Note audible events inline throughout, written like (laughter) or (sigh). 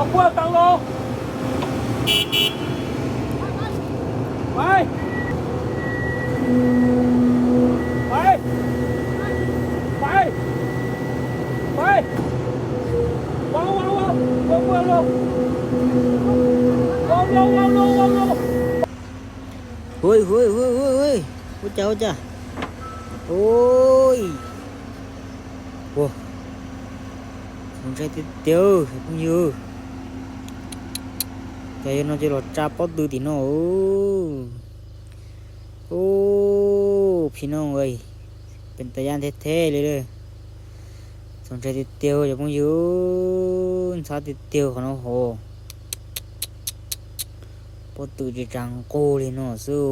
Học tăng luôn Mày Mày Mày Mày Wow wow wow Wow wow wow Wow wow wow wow wow wow Ui ui ui ui ui chào chà Ôi Wow Không ra tiêu tiêu Không như k a ยังจะรอจ t r ปอดดูดีน n อ Oh. Oh, พี่น้องเอ้ยเป็นตะยานเท่ๆเลยเลยสนใจติดเตียวจะพิ่งยืนสาติดเตียวของน้องโหปตุจีจังโกเลยนนองสู้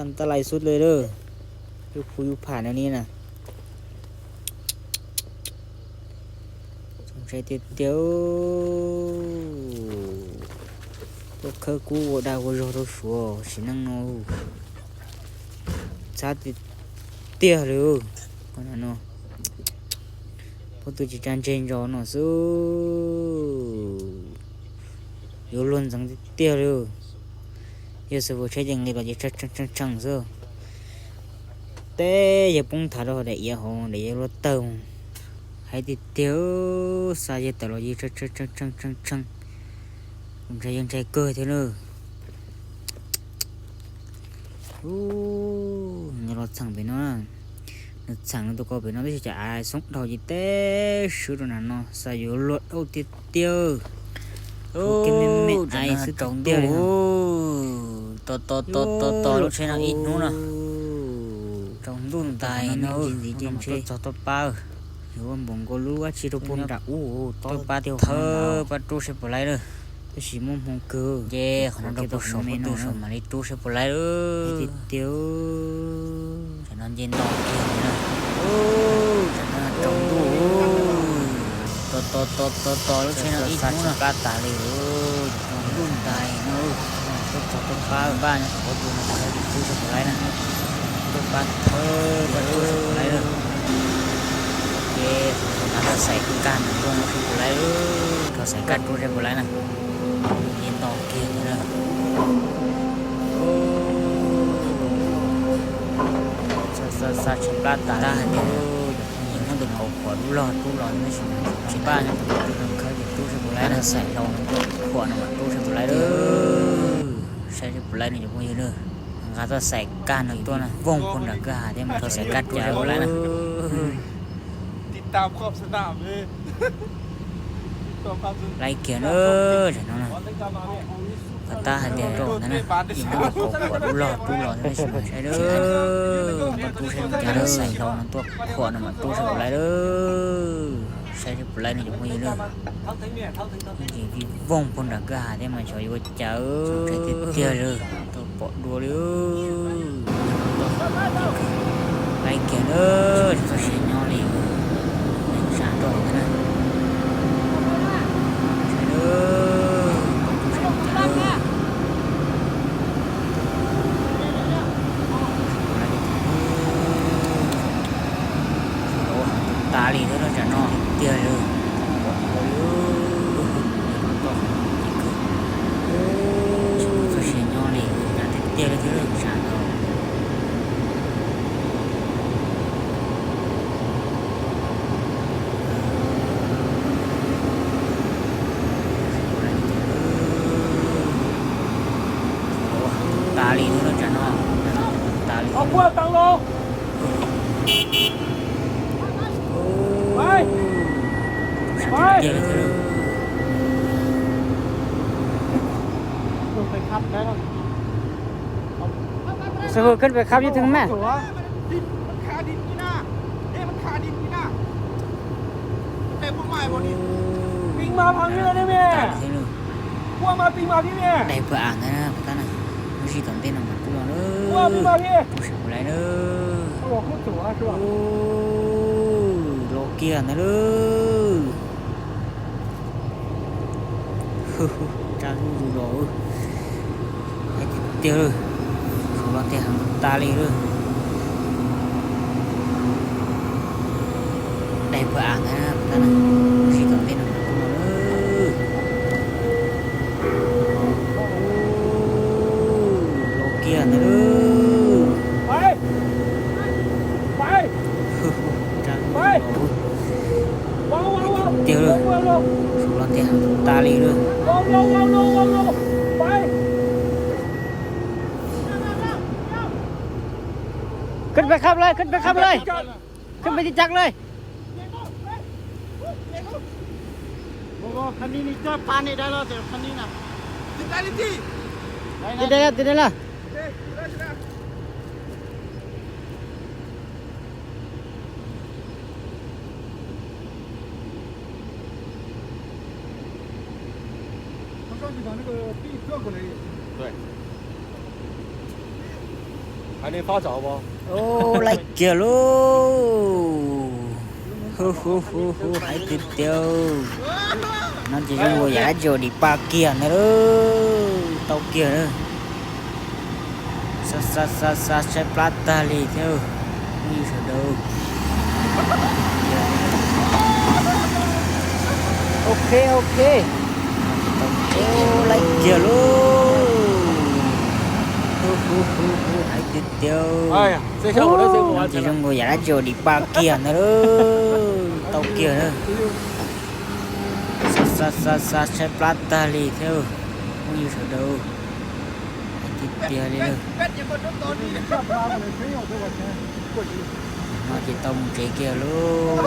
อันตรายสุดเลยเล้อยู่คุยอยู่ผ่านอันนี้นะ trái tiêu tiêu tôi khơ cú ở đâu có rồi số xin năng nó sao thì tiêu rồi còn là nó tôi chỉ trang trên cho nó số yếu luôn rằng tiêu rồi giờ sự vô chơi chẳng người bảo chỉ chắc chắc chắc chẳng rồi thế giờ cũng thả đồ để giờ hồ để giờ lo tàu 还得丢啥也得了，一蹭蹭蹭蹭蹭蹭，用这用这够的了。哦，你老长别呢，你长了都搞别呢，就是爱送到一袋，手着那呢，啥有落到的丢。哦，爱是长丢哦，到到到到到了车上一弄了，长多大呢？今天车找到包。โยมบงก็รูว่าชิโรปุนดาอู้ตัวปลาเดียวเธอปลาตู้เสพไรเลยตัวสีม่วงมเกอเย่ของเราผสมไมู่สมอะไรตูเสพไรเลยเดียวฉันนอนเย็นนอนเย็นนะโอ้ฉันนอนตรงูตัวตัวตัวตัวตัวแล้วฉันนอีกนู่นปลาตาเลยโอ้รุ่นตายนะตัวตัวตัวปาบ้านเขาดูมานอะตู้เสพไรนะตัวปาเธอปลาตูเสพไรเลยเราใส่คุณการตรงคือกุไรเราใส่การบุไรบุไรนะยินต่อเกียร์นะซาซาซาชิบลาตาได้เนี่ยยิงข้างตรงเอาขวดรู้ร้อนตู้รอนไม่ใช่ชิบ้าเนี่ยตัวดูน้ำเขาอยู่ตู้ชิบุไรนะใส่ลงตัวขวดออตู้ชิบุไรเด้อใช้ชิบุไรนี่จะไม่เยอะเด้อ n g ่ ta sạch ่งตัว ợ c tôi น à ว vòng con đã น ả thế mà ่ ô น sẽ cắt cho แล้วนะตามขอบสนามเลยตัวไรเกียรเนอฉันนั่นะกระตาหันแดดโดนนั่นน่ะยิงลักขวดลหลอดลูกหลอดใด้สบายใช่เด้อมัตู้ใช้มันจะได้ใส่รองนั่นตัวขวดน่ะมันตู้ใช้ไรเด้อใช้ที่ปลายนี่จะไม่เลิกยิงทีว่องพนดักกาได้มาช่วยว่าเจ้าใที่เตี้ยเลยตัวปอดดัวเลยไรเกียรเนอฉันเดี๋ยวจ้ไปขับได้หรอสู้ขึ้นไปครับยี่ถึงแม่ดินมันขาดินกี่หน้าเอ๊มันขาดินกี่หน้าแต่พวกใหม่บอนี่ปิงมาพังนี่แล้เนี่ยแม่พวกมาปิงมาพี่แม่ได้เพื่ออ่านนะนะพ่อตานะมูชิตอนเต้นมันกูลตัเน้อพวกปิงมาพี่มูชอะไรเนอะบอกขึ้นสูงอ่ะชัวร์โลเกียนนะเนอะ trang (laughs) đồ tiêu rồi không có tiền ta lên rồi đẹp quá ta à, này ตาลีเ้วยงขึ้นไปขับเลยขึ้นไปขับเลยขึ้นไปจิจักเลยคันนี้นี่จอดปานี่ได้แล้วเดี๋ยวคันนี้นะติดได้ที่ติดได้แล้วติดได้แล้ว上去把那个币转过来。对。还能发着不？哦，来劲喽！呼呼呼呼，还得掉。那这种我也叫你把剑了喽，刀剑了。sa sa sa sa sa plata ali theo đi sửa đồ ok ok Like Ai, xe không có xe của anh Chỉ trong người giả chờ đi ba kia nữa đó Tàu kia nữa Sa sa sa sa xe plata lì theo Không như sợ đâu Thịt kia đi nữa Mà chỉ tông cái kia luôn